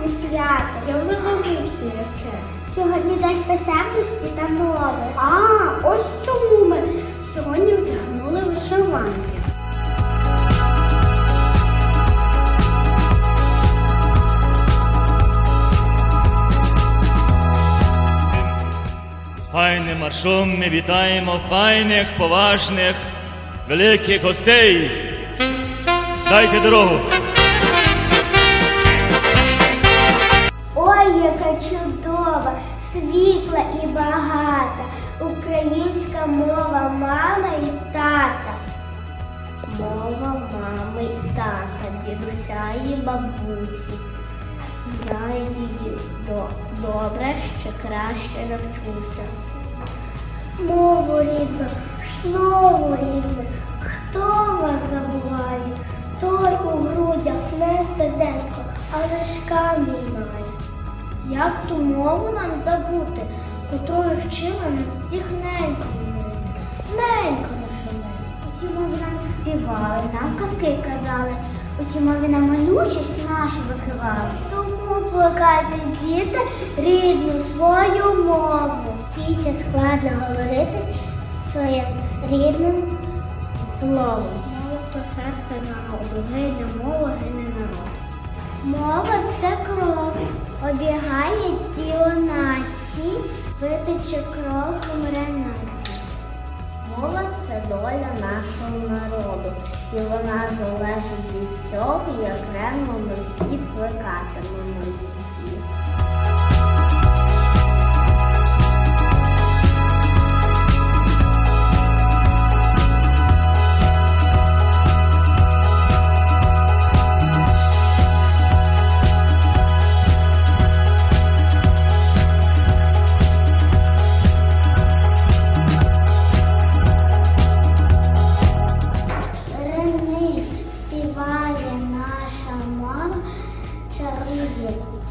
сьогодні свято? Я вже забувся яке. Сьогодні день писемності та мови. А, ось чому ми сьогодні вдягнули вишиванки. Файним маршом ми вітаємо файних, поважних, великих гостей. Дайте дорогу. Багата. Українська мова мама і тата. Мова мами і тата, дідуся і бабусі. Знаю її до- добре, ще краще навчуся. Мову рідну, слово рідне, хто вас забуває, той у грудях не серденько, а лишка мінає. Як ту мову нам забути, котрою вчила нас всіх ненько вмить? Ненько наша ненька. У нам співали, нам казки казали, у цій нам малючість нашу вихивали. Тому плекайте, діти, рідну свою мову. Вчіться складно говорити своїм рідним словом. Мова то серце народу, гине мова, гине народ. Мова це кров, обігає тіло нації, витече кров умре нація. Молодь це доля нашого народу, і вона залежить від цього, і окремо ми всі плекатимемо її.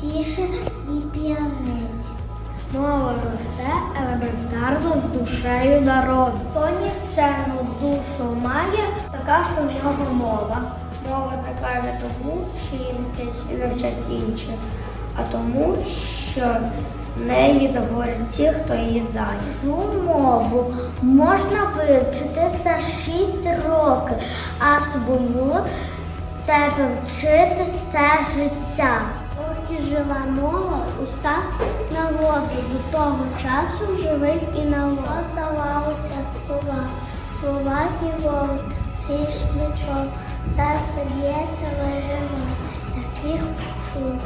Тіше і п'яниць. Мова росте елементарно з душею народу. Хто нікчемну душу має, така що в нього мова. Мова така не тому, що її навчать- інші, а тому, що нею говорять ті, хто її знає. Цю мову можна вивчити за 6 років, а свою тебе вчити все життя. Поки жива мова, уста на воду, до того часу живий і на воду. Здавалося слова, слова і голос, фіш нічого, серце б'ється виживе, яких почув.